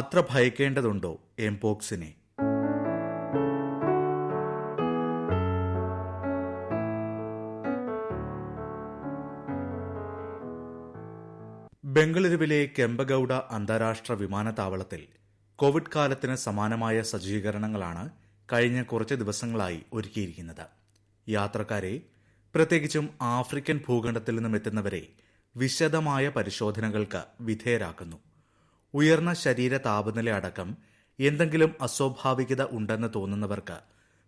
അത്ര ഭയക്കേണ്ടതുണ്ടോ എംപോക്സിനെ ബംഗളൂരുവിലെ കെമ്പഗൌഡ അന്താരാഷ്ട്ര വിമാനത്താവളത്തിൽ കോവിഡ് കാലത്തിന് സമാനമായ സജ്ജീകരണങ്ങളാണ് കഴിഞ്ഞ കുറച്ച് ദിവസങ്ങളായി ഒരുക്കിയിരിക്കുന്നത്. യാത്രക്കാരെ പ്രത്യേകിച്ചും ആഫ്രിക്കൻ ഭൂഖണ്ഡത്തിൽ നിന്നും എത്തുന്നവരെ വിശദമായ പരിശോധനകൾക്ക് വിധേയരാക്കുന്നു. ഉയർന്ന ശരീര താപനില അടക്കം എന്തെങ്കിലും അസ്വാഭാവികത ഉണ്ടെന്ന് തോന്നുന്നവർക്ക്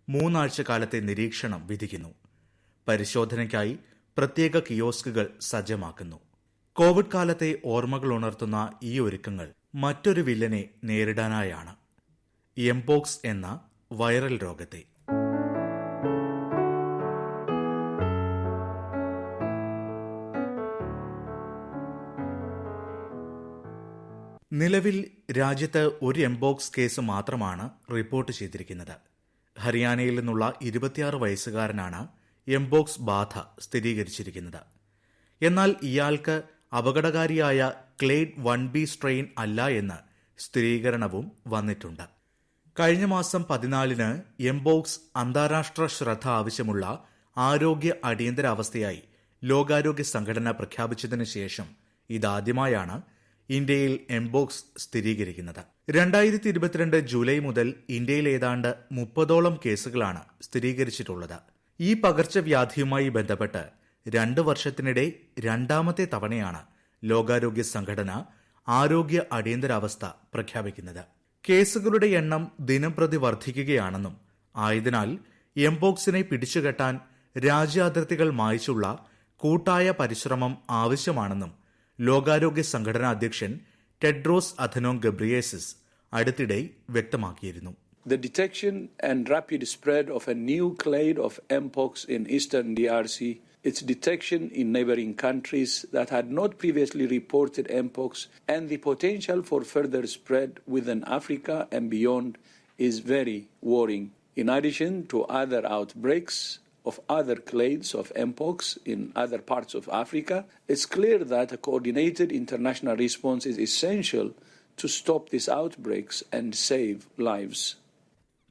മൂന്നാഴ്ച കാലത്തെ നിരീക്ഷണം വിധിക്കുന്നു. പരിശോധനയ്ക്കായി പ്രത്യേക കിയോസ്കുകൾ സജ്ജമാക്കുന്നു. കോവിഡ് കാലത്തെ ഓർമ്മകൾ ഉണർത്തുന്ന ഈ ഒരുക്കങ്ങൾ മറ്റൊരു വില്ലനെ നേരിടാനായാണ്. എംപോക്സ് എന്ന വൈറൽ രോഗത്തെ. നിലവിൽ രാജ്യത്ത് ഒരു എംബോക്സ് കേസ് മാത്രമാണ് റിപ്പോർട്ട് ചെയ്തിരിക്കുന്നത്. ഹരിയാനയിൽ നിന്നുള്ള ഇരുപത്തിയാറ് വയസ്സുകാരനാണ് എംബോക്സ് ബാധ സ്ഥിരീകരിച്ചിരിക്കുന്നത്. എന്നാൽ ഇയാൾക്ക് അപകടകാരിയായ ക്ലേഡ് വൺ ബി സ്ട്രെയിൻ അല്ല എന്ന് സ്ഥിരീകരണവും വന്നിട്ടുണ്ട്. കഴിഞ്ഞ മാസം പതിനാലിന് എംബോക്സ് അന്താരാഷ്ട്ര ശ്രദ്ധ ആവശ്യമുള്ള ആരോഗ്യ അടിയന്തരാവസ്ഥയായി ലോകാരോഗ്യ സംഘടന പ്രഖ്യാപിച്ചതിനു ശേഷം ഇതാദ്യമായാണ് ഇന്ത്യയിൽ എംബോക്സ് സ്ഥിരീകരിക്കുന്നത്. രണ്ടായിരത്തി ഇരുപത്തിരണ്ട് ജൂലൈ മുതൽ ഇന്ത്യയിൽ ഏതാണ്ട് മുപ്പതോളം കേസുകളാണ് സ്ഥിരീകരിച്ചിട്ടുള്ളത്. ഈ പകർച്ചവ്യാധിയുമായി ബന്ധപ്പെട്ട് രണ്ട് വർഷത്തിനിടെ രണ്ടാമത്തെ തവണയാണ് ലോകാരോഗ്യ സംഘടന ആരോഗ്യ അടിയന്തരാവസ്ഥ പ്രഖ്യാപിക്കുന്നത്. കേസുകളുടെ എണ്ണം ദിനംപ്രതി വർദ്ധിക്കുകയാണെന്നും ആയതിനാൽ എംബോക്സിനെ പിടിച്ചുകെട്ടാൻ രാജ്യാതിർത്തികൾ മായ്ച്ചുള്ള കൂട്ടായ പരിശ്രമം ആവശ്യമാണെന്നും ലോകാരോഗ്യ സംഘടനാ അധ്യക്ഷൻ ടെഡ്രോസ് അഥനോം ഗബ്രിയേസിസ് അടുത്തിടെ വ്യക്തമാക്കിയിരുന്നു The detection and rapid spread of a new clade of mpox in eastern DRC, its detection in neighboring countries that had not previously reported mpox, and the potential for further spread within Africa and beyond is very worrying. In addition to other outbreaks, of other clades of mpox in other parts of Africa, it's clear that a coordinated international response is essential to stop these outbreaks and save lives.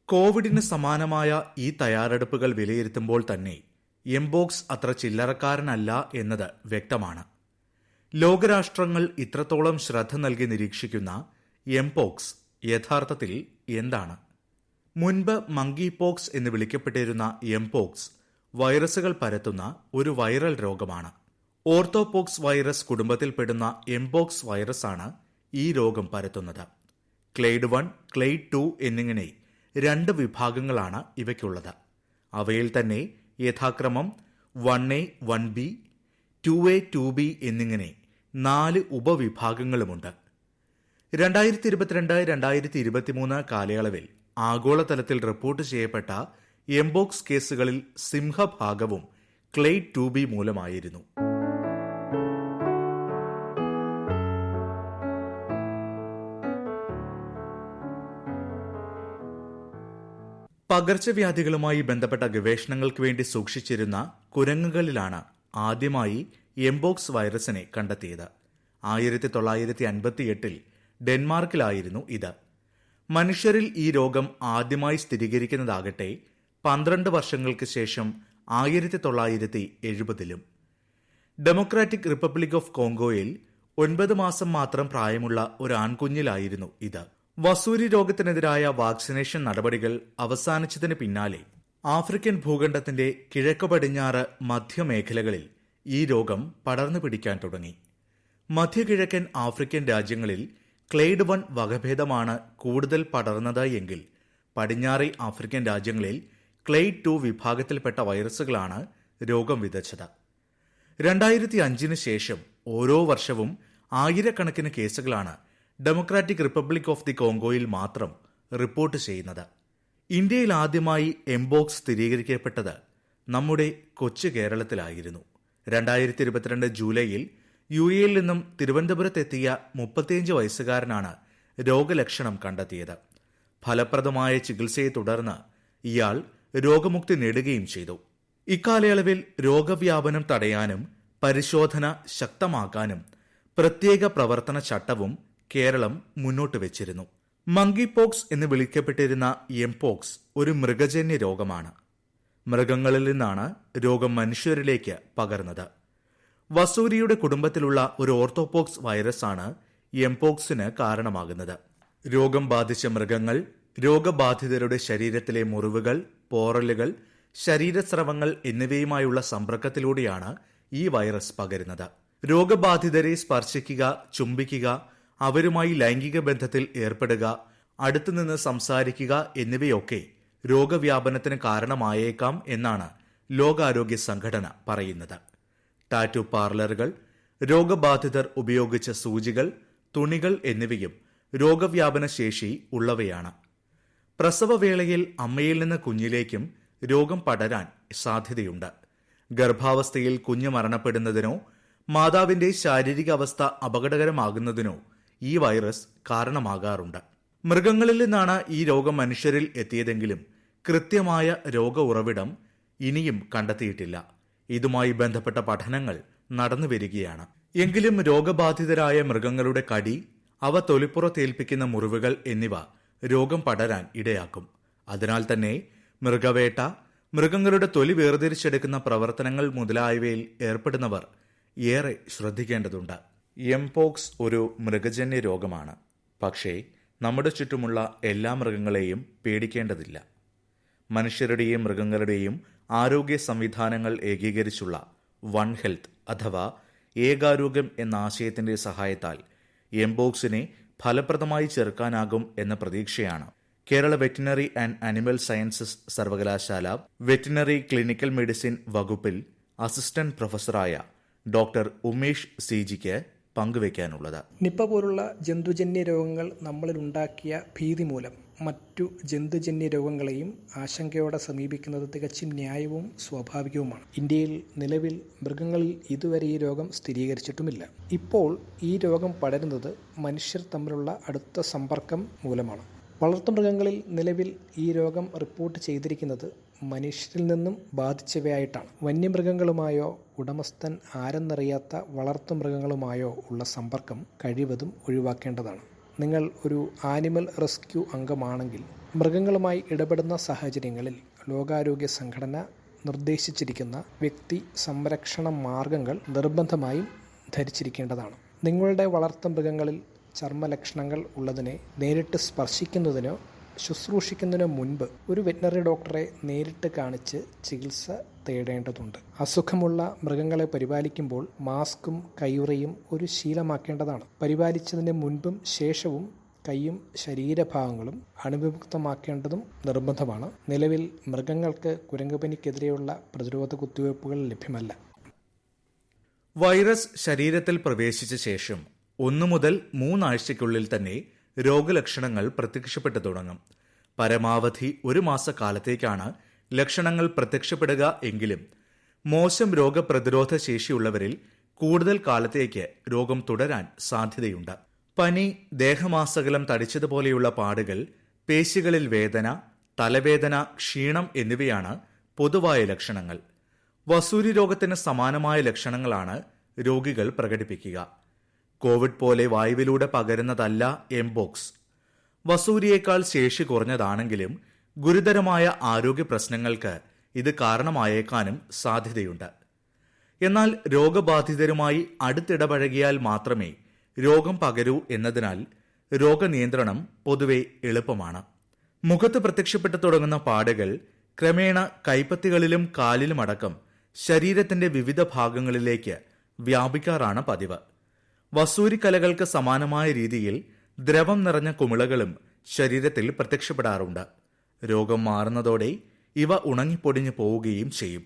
കോവിഡിന് സമാനമായ ഈ തയ്യാറെടുപ്പുകൾ വിലയിരുത്തുമ്പോൾ തന്നെ എംബോക്സ് അത്ര ചില്ലറക്കാരനല്ല എന്നത് വ്യക്തമാണ് ലോകരാഷ്ട്രങ്ങൾ ഇത്രത്തോളം ശ്രദ്ധ നൽകി നിരീക്ഷിക്കുന്ന എംപോക്സ് യഥാർത്ഥത്തിൽ എന്താണ് മുൻപ് മങ്കി പോക്സ് എന്ന് വിളിക്കപ്പെട്ടിരുന്ന എംപോക്സ് വൈറസുകൾ പരത്തുന്ന ഒരു വൈറൽ രോഗമാണ്. ഓർത്തോപോക്സ് വൈറസ് കുടുംബത്തിൽപ്പെടുന്ന എംപോക്സ് വൈറസാണ് ഈ രോഗം പരത്തുന്നത്. ക്ലെയ്ഡ് വൺ ക്ലെയ്ഡ് ടു എന്നിങ്ങനെ രണ്ട് വിഭാഗങ്ങളാണ് ഇവയ്ക്കുള്ളത്. അവയിൽ തന്നെ യഥാക്രമം one A one B two A two B എന്നിങ്ങനെ നാല് ഉപവിഭാഗങ്ങളുമുണ്ട്. രണ്ടായിരത്തി ഇരുപത്തിരണ്ട് രണ്ടായിരത്തി ഇരുപത്തിമൂന്ന് കാലയളവിൽ ആഗോളതലത്തിൽ റിപ്പോർട്ട് ചെയ്യപ്പെട്ട എംബോക്സ് കേസുകളിൽ സിംഹഭാഗവും ക്ലെയ്ഡ് ടു ബി മൂലമായിരുന്നു. പകർച്ചവ്യാധികളുമായി ബന്ധപ്പെട്ട ഗവേഷണങ്ങൾക്ക് വേണ്ടി സൂക്ഷിച്ചിരുന്ന കുരങ്ങുകളിലാണ് ആദ്യമായി എംബോക്സ് വൈറസിനെ കണ്ടെത്തിയത്. ആയിരത്തി തൊള്ളായിരത്തി അൻപത്തിയെട്ടിൽ ഡെൻമാർക്കിലായിരുന്നു ഇത്. മനുഷ്യരിൽ ഈ രോഗം ആദ്യമായി സ്ഥിരീകരിക്കുന്നതാകട്ടെ പന്ത്രണ്ട് വർഷങ്ങൾക്ക് ശേഷം ആയിരത്തി തൊള്ളായിരത്തി എഴുപതിലും ഡെമോക്രാറ്റിക് റിപ്പബ്ലിക് ഓഫ് കോങ്കോയിൽ ഒൻപത് മാസം മാത്രം പ്രായമുള്ള ഒരു ആൺകുഞ്ഞിലായിരുന്നു ഇത്. വസൂരി രോഗത്തിനെതിരായ വാക്സിനേഷൻ നടപടികൾ അവസാനിച്ചതിന് പിന്നാലെ ആഫ്രിക്കൻ ഭൂഖണ്ഡത്തിന്റെ കിഴക്ക് പടിഞ്ഞാറ് മധ്യമേഖലകളിൽ ഈ രോഗം പടർന്നു പിടിക്കാൻ തുടങ്ങി. മധ്യകിഴക്കൻ ആഫ്രിക്കൻ രാജ്യങ്ങളിൽ ക്ലെയ്ഡ് വൺ വകഭേദമാണ് കൂടുതൽ പടർന്നത് എങ്കിൽ പടിഞ്ഞാറി ആഫ്രിക്കൻ രാജ്യങ്ങളിൽ ക്ലെയ്ഡ് ടു വിഭാഗത്തിൽപ്പെട്ട വൈറസുകളാണ് രോഗം വിതച്ചത്. രണ്ടായിരത്തി അഞ്ചിന് ശേഷം ഓരോ വർഷവും ആയിരക്കണക്കിന് കേസുകളാണ് ഡെമോക്രാറ്റിക് റിപ്പബ്ലിക് ഓഫ് ദി കോങ്കോയിൽ മാത്രം റിപ്പോർട്ട് ചെയ്യുന്നത്. ഇന്ത്യയിൽ ആദ്യമായി എംബോക്സ് സ്ഥിരീകരിക്കപ്പെട്ടത് നമ്മുടെ കൊച്ചു കേരളത്തിലായിരുന്നു. രണ്ടായിരത്തി ഇരുപത്തിരണ്ട് ജൂലൈയിൽ യു എയിൽ നിന്നും തിരുവനന്തപുരത്തെത്തിയ മുപ്പത്തിയഞ്ച് വയസ്സുകാരനാണ് രോഗലക്ഷണം കണ്ടെത്തിയത്. ഫലപ്രദമായ ചികിത്സയെ തുടർന്ന് ഇയാൾ രോഗമുക്തി നേടുകയും ചെയ്തു. ഇക്കാലയളവിൽ രോഗവ്യാപനം തടയാനും പരിശോധന ശക്തമാക്കാനും പ്രത്യേക പ്രവർത്തന ചട്ടവും കേരളം മുന്നോട്ട് വെച്ചിരുന്നു. മങ്കി പോക്സ് എന്ന് വിളിക്കപ്പെട്ടിരുന്ന എംപോക്സ് ഒരു മൃഗജന്യ രോഗമാണ്. മൃഗങ്ങളിൽ നിന്നാണ് രോഗം മനുഷ്യരിലേക്ക് പകർന്നത്. വസൂരിയുടെ കുടുംബത്തിലുള്ള ഒരു ഓർത്തോപോക്സ് വൈറസാണ് എംപോക്സിന് കാരണമാകുന്നത്. രോഗം ബാധിച്ച മൃഗങ്ങൾ രോഗബാധിതരുടെ ശരീരത്തിലെ മുറിവുകൾ പോറലുകൾ ശരീരസ്രവങ്ങൾ എന്നിവയുമായുള്ള സമ്പർക്കത്തിലൂടെയാണ് ഈ വൈറസ് പകരുന്നത്. രോഗബാധിതരെ സ്പർശിക്കുക ചുംബിക്കുക അവരുമായി ലൈംഗിക ബന്ധത്തിൽ ഏർപ്പെടുക അടുത്തുനിന്ന് സംസാരിക്കുക എന്നിവയൊക്കെ രോഗവ്യാപനത്തിന് കാരണമായേക്കാം എന്നാണ് ലോകാരോഗ്യ സംഘടന പറയുന്നത്. ടാറ്റു പാർലറുകൾ രോഗബാധിതർ ഉപയോഗിച്ച സൂചികൾ തുണികൾ എന്നിവയും രോഗവ്യാപന ശേഷി ഉള്ളവയാണ്. പ്രസവവേളയിൽ അമ്മയിൽ നിന്ന് കുഞ്ഞിലേക്കും രോഗം പടരാൻ സാധ്യതയുണ്ട്. ഗർഭാവസ്ഥയിൽ കുഞ്ഞ് മരണപ്പെടുന്നതിനോ മാതാവിന്റെ ശാരീരിക അവസ്ഥ അപകടകരമാകുന്നതിനോ ഈ വൈറസ് കാരണമാകാറുണ്ട്. മൃഗങ്ങളിൽ നിന്നാണ് ഈ രോഗം മനുഷ്യരിൽ എത്തിയതെങ്കിലും കൃത്യമായ രോഗ ഉറവിടം ഇനിയും കണ്ടെത്തിയിട്ടില്ല. ഇതുമായി ബന്ധപ്പെട്ട പഠനങ്ങൾ നടന്നു വരികയാണ്. എങ്കിലും രോഗബാധിതരായ മൃഗങ്ങളുടെ കടി അവ തൊലിപ്പുറത്തേൽപ്പിക്കുന്ന മുറിവുകൾ എന്നിവ രോഗം പടരാൻ ഇടയാക്കും. അതിനാൽ തന്നെ മൃഗവേട്ട മൃഗങ്ങളുടെ തൊലി വേർതിരിച്ചെടുക്കുന്ന പ്രവർത്തനങ്ങൾ മുതലായവയിൽ ഏർപ്പെടുന്നവർ ഏറെ ശ്രദ്ധിക്കേണ്ടതുണ്ട്. എംപോക്സ് ഒരു മൃഗജന്യ രോഗമാണ്. പക്ഷേ നമ്മുടെ ചുറ്റുമുള്ള എല്ലാ മൃഗങ്ങളെയും പേടിക്കേണ്ടതില്ല. മനുഷ്യരുടെയും മൃഗങ്ങളുടെയും ആരോഗ്യ സംവിധാനങ്ങൾ ഏകീകരിച്ചുള്ള വൺ ഹെൽത്ത് അഥവാ ഏകാരോഗ്യം എന്ന ആശയത്തിന്റെ സഹായത്താൽ എംബോക്സിനെ ഫലപ്രദമായി ചെറുക്കാനാകും എന്ന പ്രതീക്ഷയാണ്. Kerala veterinary and animal sciences സർവകലാശാല വെറ്റിനറി ക്ലിനിക്കൽ മെഡിസിൻ വകുപ്പിൽ അസിസ്റ്റന്റ് പ്രൊഫസറായ ഡോക്ടർ ഉമേഷ് സിജിക്ക് പങ്കുവയ്ക്കാനുള്ളത് നിപ്പ പോലുള്ള ജന്തുജന്യ രോഗങ്ങൾ നമ്മളിൽ ഉണ്ടാക്കിയ ഭീതി മൂലം മറ്റു ജന്തുജന്യ രോഗങ്ങളെയും ആശങ്കയോടെ സമീപിക്കുന്നത് തികച്ചും ന്യായവും സ്വാഭാവികവുമാണ്. ഇന്ത്യയിൽ നിലവിൽ മൃഗങ്ങളിൽ ഇതുവരെ ഈ രോഗം സ്ഥിരീകരിച്ചിട്ടുമില്ല. ഇപ്പോൾ ഈ രോഗം പടരുന്നത് മനുഷ്യർ തമ്മിലുള്ള അടുത്ത സമ്പർക്കം മൂലമാണ്. വളർത്തുമൃഗങ്ങളിൽ നിലവിൽ ഈ രോഗം റിപ്പോർട്ട് ചെയ്തിരിക്കുന്നത് മനുഷ്യരിൽ നിന്നും ബാധിച്ചവയായിട്ടാണ്. വന്യമൃഗങ്ങളുമായോ ഉടമസ്ഥൻ ആരെന്നറിയാത്ത വളർത്തുമൃഗങ്ങളുമായോ ഉള്ള സമ്പർക്കം കഴിവതും ഒഴിവാക്കേണ്ടതാണ്. നിങ്ങൾ ഒരു ആനിമൽ റെസ്ക്യൂ അംഗമാണെങ്കിൽ മൃഗങ്ങളുമായി ഇടപെടുന്ന സാഹചര്യങ്ങളിൽ ലോകാരോഗ്യ സംഘടന നിർദ്ദേശിച്ചിരിക്കുന്ന വ്യക്തി സംരക്ഷണ മാർഗങ്ങൾ നിർബന്ധമായും ധരിച്ചിരിക്കേണ്ടതാണ്. നിങ്ങളുടെ വളർത്തു വളർത്തുമൃഗങ്ങളിൽ ചർമ്മലക്ഷണങ്ങൾ ഉള്ളതിനെ നേരിട്ട് സ്പർശിക്കുന്നതിനോ ശുശ്രൂഷിക്കുന്നതിനു മുൻപ് ഒരു വെറ്റിനറി ഡോക്ടറെ നേരിട്ട് കാണിച്ച് ചികിത്സ തേടേണ്ടതുണ്ട്. അസുഖമുള്ള മൃഗങ്ങളെ പരിപാലിക്കുമ്പോൾ മാസ്കും കയ്യുറയും ഒരു ശീലമാക്കേണ്ടതാണ്. പരിപാലിച്ചതിന് മുൻപും ശേഷവും കൈയും ശരീരഭാഗങ്ങളും അണുവിമുക്തമാക്കേണ്ടതും നിർബന്ധമാണ്. നിലവിൽ മൃഗങ്ങൾക്ക് കുരങ്ങുപനിക്കെതിരെയുള്ള പ്രതിരോധ കുത്തിവയ്പ്പുകൾ ലഭ്യമല്ല. വൈറസ് ശരീരത്തിൽ പ്രവേശിച്ച ശേഷം ഒന്നു മുതൽ മൂന്നാഴ്ചയ്ക്കുള്ളിൽ തന്നെ രോഗലക്ഷണങ്ങൾ പ്രത്യക്ഷപ്പെട്ടു തുടങ്ങും. പരമാവധി ഒരു മാസക്കാലത്തേക്കാണ് ലക്ഷണങ്ങൾ പ്രത്യക്ഷപ്പെടുക എങ്കിലും മോശം രോഗപ്രതിരോധ ശേഷിയുള്ളവരിൽ കൂടുതൽ കാലത്തേക്ക് രോഗം തുടരാൻ സാധ്യതയുണ്ട്. പനി ദേഹമാസകലം തടിച്ചതുപോലെയുള്ള പാടുകൾ പേശികളിൽ വേദന തലവേദന ക്ഷീണം എന്നിവയാണ് പൊതുവായ ലക്ഷണങ്ങൾ. വസൂരി രോഗത്തിന് സമാനമായ ലക്ഷണങ്ങളാണ് രോഗികൾ പ്രകടിപ്പിക്കുക. കോവിഡ് പോലെ വായുവിലൂടെ പകരുന്നതല്ല എംബോക്സ് വസൂരിയേക്കാൾ ശേഷി കുറഞ്ഞതാണെങ്കിലും ഗുരുതരമായ ആരോഗ്യ പ്രശ്നങ്ങൾക്ക് ഇത് കാരണമായേക്കാനും സാധ്യതയുണ്ട്. എന്നാൽ രോഗബാധിതരുമായി അടുത്തിടപഴകിയാൽ മാത്രമേ രോഗം പകരൂ എന്നതിനാൽ രോഗനിയന്ത്രണം പൊതുവെ എളുപ്പമാണ്. മുഖത്ത് പ്രത്യക്ഷപ്പെട്ടു തുടങ്ങുന്ന പാടുകൾ ക്രമേണ കൈപ്പത്തികളിലും കാലിലുമടക്കം ശരീരത്തിന്റെ വിവിധ ഭാഗങ്ങളിലേക്ക് വ്യാപിക്കാറാണ് പതിവ്. വസൂരിക്കലകൾക്ക് സമാനമായ രീതിയിൽ ദ്രവം നിറഞ്ഞ കുമിളകളും ശരീരത്തിൽ പ്രത്യക്ഷപ്പെടാറുണ്ട്. രോഗം മാറുന്നതോടെ ഇവ ഉണങ്ങിപ്പൊടിഞ്ഞു പോവുകയും ചെയ്യും.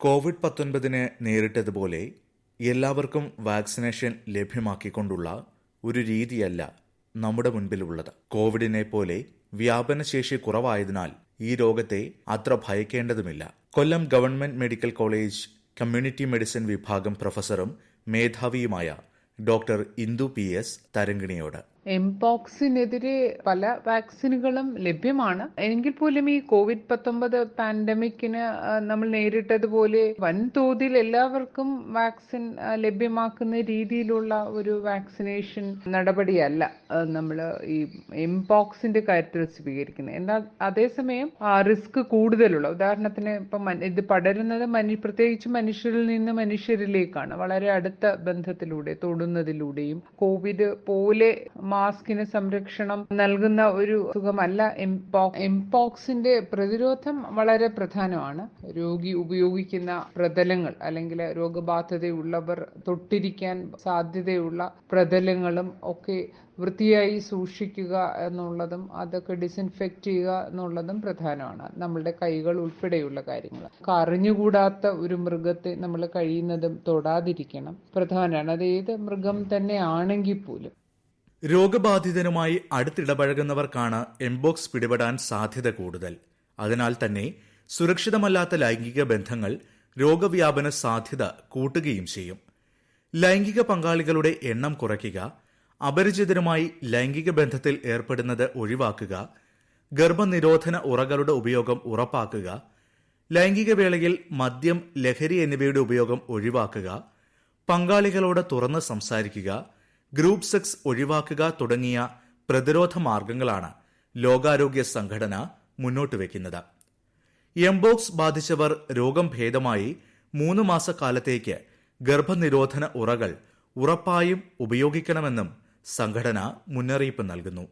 കോവിഡ് പത്തൊൻപതിനെ നേരിട്ടതുപോലെ എല്ലാവർക്കും വാക്സിനേഷൻ ലഭ്യമാക്കിക്കൊണ്ടുള്ള ഒരു രീതിയല്ല നമ്മുടെ മുൻപിലുള്ളത്. കോവിഡിനെ പോലെ വ്യാപനശേഷി കുറവായതിനാൽ ഈ രോഗത്തെ അത്ര ഭയക്കേണ്ടതുമില്ല. Kollam government medical college community medicine വിഭാഗം പ്രൊഫസറും മേധാവിയുമായ ഡോക്ടർ ഇന്ദു പി എസ് തരങ്കിണിയോട് എംപോക്സിനെതിരെ പല വാക്സിനുകളും ലഭ്യമാണ്. എങ്കിൽ പോലും ഈ കോവിഡ് പത്തൊമ്പത് പാൻഡമിക്കിന് നമ്മൾ നേരിട്ടതുപോലെ വൻതോതിൽ എല്ലാവർക്കും വാക്സിൻ ലഭ്യമാക്കുന്ന രീതിയിലുള്ള ഒരു വാക്സിനേഷൻ നടപടിയല്ല നമ്മൾ ഈ എംപോക്സിന്റെ കാര്യത്തിൽ സ്വീകരിക്കുന്നത്. എന്നാൽ അതേസമയം റിസ്ക് കൂടുതലുള്ള ഉദാഹരണത്തിന് ഇപ്പം ഇത് പടരുന്നത് മനു പ്രത്യേകിച്ച് മനുഷ്യരിൽ നിന്ന് മനുഷ്യരിലേക്കാണ്. വളരെ അടുത്ത ബന്ധത്തിലൂടെ തൊടുന്നതിലൂടെയും കോവിഡ് പോലെ മാസ്കിന് സംരക്ഷണം നൽകുന്ന ഒരു സുഖമല്ല എംപോക്സ് എംപോക്സിന്റെ പ്രതിരോധം വളരെ പ്രധാനമാണ്. രോഗി ഉപയോഗിക്കുന്ന പ്രതലങ്ങൾ അല്ലെങ്കിൽ രോഗബാധിതയുള്ളവർ തൊട്ടിരിക്കാൻ സാധ്യതയുള്ള പ്രതലങ്ങളും ഒക്കെ വൃത്തിയായി സൂക്ഷിക്കുക എന്നുള്ളതും അതൊക്കെ ഡിസിൻഫെക്റ്റ് ചെയ്യുക എന്നുള്ളതും പ്രധാനമാണ്. നമ്മളുടെ കൈകൾ ഉൾപ്പെടെയുള്ള കാര്യങ്ങൾ. അറിഞ്ഞുകൂടാത്ത ഒരു മൃഗത്തെ നമ്മൾ കഴിയുന്നതും തൊടാതിരിക്കണം. പ്രധാനമാണ്. അത് ഏത് മൃഗം തന്നെ ആണെങ്കിൽ പോലും രോഗബാധിതനുമായി അടുത്തിടപഴകുന്നവർക്കാണ് എംബോക്സ് പിടിപെടാൻ സാധ്യത കൂടുതൽ. അതിനാൽ തന്നെ സുരക്ഷിതമല്ലാത്ത ലൈംഗിക ബന്ധങ്ങൾ രോഗവ്യാപന സാധ്യത കൂട്ടുകയും ചെയ്യും. ലൈംഗിക പങ്കാളികളുടെ എണ്ണം കുറയ്ക്കുക അപരിചിതരുമായി ലൈംഗിക ബന്ധത്തിൽ ഏർപ്പെടുന്നത് ഒഴിവാക്കുക ഗർഭനിരോധന ഉറകളുടെ ഉപയോഗം ഉറപ്പാക്കുക ലൈംഗിക വേളയിൽ മദ്യം ലഹരി എന്നിവയുടെ ഉപയോഗം ഒഴിവാക്കുക പങ്കാളികളോട് തുറന്ന് സംസാരിക്കുക ഗ്രൂപ്പ് സെക്സ് ഒഴിവാക്കുക തുടങ്ങിയ പ്രതിരോധ മാർഗങ്ങളാണ് ലോകാരോഗ്യ സംഘടന മുന്നോട്ട് വയ്ക്കുന്നത്. എംബോക്സ് ബാധിച്ചവർ രോഗം ഭേദമായി മൂന്ന് മാസക്കാലത്തേക്ക് ഗർഭനിരോധന ഉറകൾ ഉറപ്പായും ഉപയോഗിക്കണമെന്നും സംഘടന മുന്നറിയിപ്പ് നൽകുന്നു.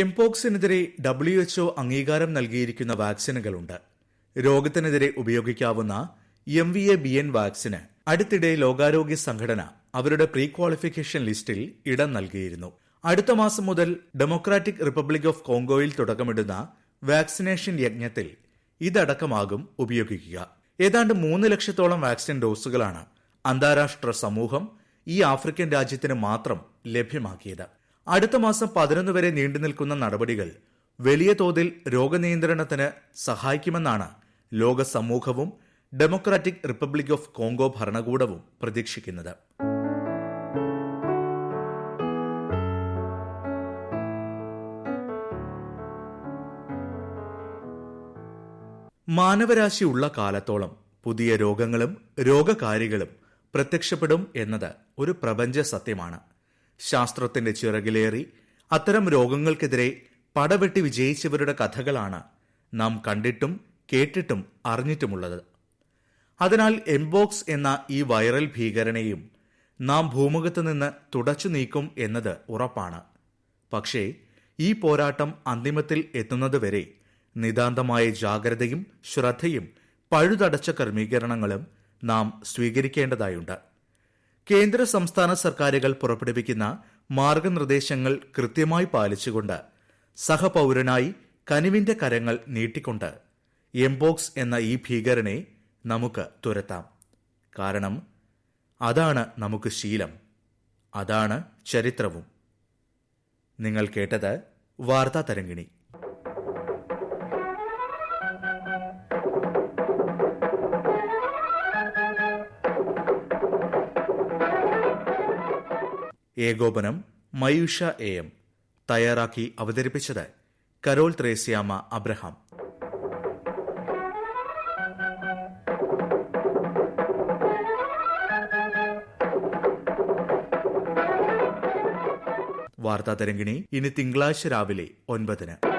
എംപോക്സിനെതിരെ ഡബ്ല്യു എച്ച്ഒ അംഗീകാരം നൽകിയിരിക്കുന്ന വാക്സിനുകളുണ്ട്. രോഗത്തിനെതിരെ ഉപയോഗിക്കാവുന്ന M V A B N വാക്സിന് അടുത്തിടെ ലോകാരോഗ്യ സംഘടന അവരുടെ പ്രീ ക്വാളിഫിക്കേഷൻ ലിസ്റ്റിൽ ഇടം നൽകിയിരുന്നു. അടുത്ത മാസം മുതൽ ഡെമോക്രാറ്റിക് റിപ്പബ്ലിക് ഓഫ് കോങ്കോയിൽ തുടക്കമിടുന്ന വാക്സിനേഷൻ യജ്ഞത്തിൽ ഇതടക്കമാകും ഉപയോഗിക്കുക. ഏതാണ്ട് മൂന്ന് ലക്ഷത്തോളം വാക്സിൻ ഡോസുകളാണ് അന്താരാഷ്ട്ര സമൂഹം ഈ ആഫ്രിക്കൻ രാജ്യത്തിന് മാത്രം ലഭ്യമാക്കിയത്. അടുത്ത മാസം പതിനൊന്ന് വരെ നീണ്ടു നിൽക്കുന്ന നടപടികൾ വലിയ തോതിൽ രോഗനിയന്ത്രണത്തിന് സഹായിക്കുമെന്നാണ് ലോക സമൂഹവും ഡെമോക്രാറ്റിക് റിപ്പബ്ലിക് ഓഫ് കോങ്കോ ഭരണകൂടവും പ്രതീക്ഷിക്കുന്നത്. മാനവരാശി ഉള്ള കാലത്തോളം പുതിയ രോഗങ്ങളും രോഗകാരികളും പ്രത്യക്ഷപ്പെടും എന്നത് ഒരു പ്രപഞ്ച സത്യമാണ്. ശാസ്ത്രത്തിന്റെ ചിറകിലേറി അത്തരം രോഗങ്ങൾക്കെതിരെ പടവെട്ടി വിജയിച്ചവരുടെ കഥകളാണ് നാം കണ്ടിട്ടും കേട്ടിട്ടും അറിഞ്ഞിട്ടുമുള്ളത്. അതിനാൽ എംബോക്സ് എന്ന ഈ വൈറൽ ഭീകരനെയും നാം ഭൂമുഖത്ത് നിന്ന് തുടച്ചു നീക്കും എന്നത് ഉറപ്പാണ്. പക്ഷേ ഈ പോരാട്ടം അന്തിമത്തിൽ എത്തുന്നതുവരെ നിതാന്തമായ ജാഗ്രതയും ശ്രദ്ധയും പഴുതടച്ച ക്രമീകരണങ്ങളും നാം സ്വീകരിക്കേണ്ടതായുണ്ട്. കേന്ദ്ര സംസ്ഥാന സർക്കാരുകൾ പുറപ്പെടുവിക്കുന്ന മാർഗനിർദ്ദേശങ്ങൾ കൃത്യമായി പാലിച്ചുകൊണ്ട് സഹപൗരനായി കനിവിന്റെ കരങ്ങൾ നീട്ടിക്കൊണ്ട് എംബോക്സ് എന്ന ഈ ഭീകരനെ നമുക്ക് തുരത്താം. കാരണം അതാണ് നമുക്ക് ശീലം അതാണ് ചരിത്രവും. നിങ്ങൾ കേട്ടത് വാർത്താ തരങ്കിണി ഏകോപനം മയൂഷ എ എം തയ്യാറാക്കി അവതരിപ്പിച്ചത് കരോൾ ത്രേസ്യാമ അബ്രഹാം. വാർത്താ തരംഗിണി ഇനി തിങ്കളാഴ്ച രാവിലെ ഒൻപതിന്.